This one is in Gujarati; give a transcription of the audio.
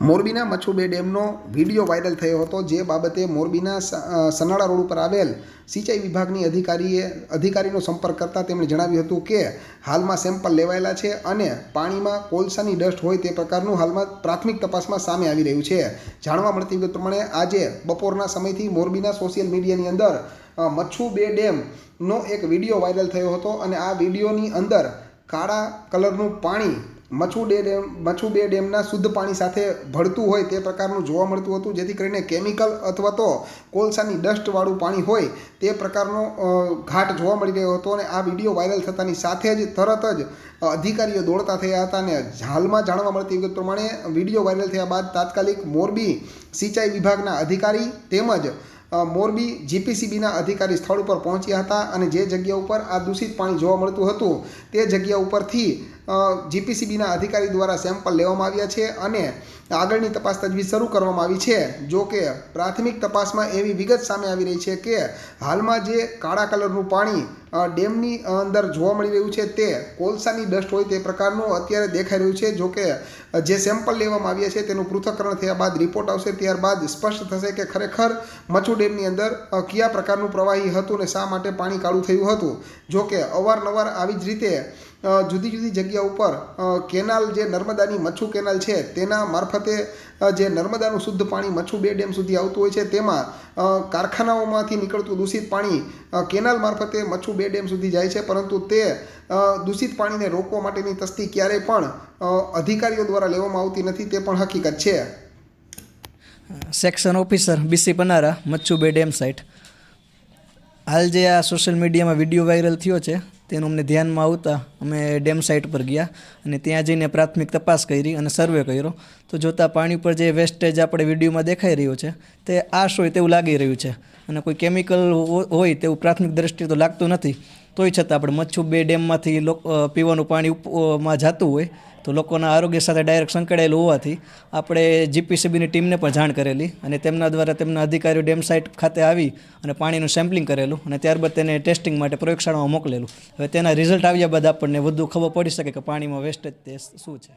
મોરબીના મચ્છુબે ડેમનો વીડિયો વાયરલ થયો હતો. જે બાબતે મોરબીના સનાળા રોડ ઉપર આવેલ સિંચાઈ વિભાગની અધિકારીએ, અધિકારીનો સંપર્ક કરતાં તેમણે જણાવ્યું હતું કે, હાલમાં સેમ્પલ લેવાયેલા છે અને પાણીમાં કોલસાની ડસ્ટ હોય તે પ્રકારનું હાલમાં પ્રાથમિક તપાસમાં સામે આવી રહ્યું છે. જાણવા મળતી વિગત પ્રમાણે આજે બપોરના સમયથી મોરબીના સોશિયલ મીડિયાની અંદર મચ્છુ બે ડેમનો એક વીડિયો વાયરલ થયો હતો અને આ વિડીયોની અંદર કાળા કલરનું પાણી મચ્છુ ડે ડેમ, મચ્છુ બે ડેમના શુદ્ધ પાણી સાથે ભળતું હોય તે પ્રકારનું જોવા મળતું હતું, જેથી કરીને કેમિકલ અથવા તો કોલસાની ડસ્ટવાળું પાણી હોય તે પ્રકારનો ઘાટ જોવા મળી રહ્યો હતો અને આ વીડિયો વાયરલ થતાની સાથે જ તરત જ અધિકારીઓ દોડતા થયા હતા અને હાલમાં જાણવા મળતી વિગત પ્રમાણે વીડિયો વાયરલ થયા બાદ તાત્કાલિક મોરબી સિંચાઈ વિભાગના અધિકારી તેમજ મોરબી જીપીસીબીના અધિકારી સ્થળ ઉપર પહોંચ્યા હતા અને જે જગ્યા ઉપર આ દૂષિત પાણી જોવા મળતું હતું તે જગ્યા ઉપરથી જીપીસીબીના અધિકારી દ્વારા સેમ્પલ લેવામાં આવ્યા છે અને આગળની તપાસ તજવીજ શરૂ કરવામાં આવી છે. જો કે, પ્રાથમિક તપાસમાં એવી વિગત સામે આવી રહી છે કે, હાલમાં જે કાળા કલરનું પાણી ડેમની અંદર જોવા મળી રહ્યું છે તે કોલસાની ડસ્ટ હોય તે પ્રકારનું અત્યારે દેખાઈ રહ્યું છે. જો કે, જે સેમ્પલ લેવામાં આવ્યા છે તેનું પૃથ્થકરણ થયા બાદ રિપોર્ટ આવશે ત્યારબાદ સ્પષ્ટ થશે કે ખરેખર મચ્છુ ડેમની અંદર કયા પ્રકારનું પ્રવાહી હતું ને શા માટે પાણી કાળું થયું હતું. જો કે, અવારનવાર આવી જ રીતે જુદી જુદી જગ્યા ઉપર કેનાલ જે નર્મદાની મચ્છુ કેનાલ છે, તેના મારફતે જે નર્મદાનું શુદ્ધ પાણી મચ્છુ બે ડેમ સુધી આવતું હોય છે, તેમાં કારખાનાઓમાંથી નીકળતું દૂષિત પાણી કેનાલ મારફતે મચ્છુ બે ડેમ સુધી જાય છે, પરંતુ તે દૂષિત પાણીને રોકવા માટેની તસ્તી ક્યારેય પણ અધિકારીઓ દ્વારા લેવામાં આવતી નથી, તે પણ હકીકત છે. Section officer B C Panara Machchhu બે ડેમ સાઇટ હાલ જે આ સોશિયલ મીડિયામાં વીડિયો વાયરલ થયો છે તેનું અમને ધ્યાનમાં આવતા અમે ડેમ સાઇટ પર ગયા અને ત્યાં જઈને પ્રાથમિક તપાસ કરી અને સર્વે કર્યો. તો જોતાં પાણી પર જે વેસ્ટેજ આપણે વિડીયોમાં દેખાઈ રહ્યું છે, તે આશ હોય તેવું લાગી રહ્યું છે. અને કોઈ કેમિકલ હોય તેવું પ્રાથમિક દ્રષ્ટિએ તો લાગતું નથી. તોય છતાં આપણે મચ્છુ બે ડેમમાંથી પીવાનું પાણી માં જતું હોય, તો લોકોના આરોગ્ય સાથે ડાયરેક્ટ સંકળાયેલું હોવાથી આપણે જીપીસીબીની ટીમને પણ જાણ કરેલી અને તેમના દ્વારા તેમના અધિકારીઓ ડેમ સાઇટ ખાતે આવી અને પાણીનું સેમ્પલિંગ કરેલું અને ત્યારબાદ તેને ટેસ્ટિંગ માટે પ્રયોગશાળામાં મોકલેલું. હવે તેના રિઝલ્ટ આવ્યા બાદ આપણને વધુ ખબર પડી શકે કે પાણીમાં વેસ્ટેજ તે શું છે.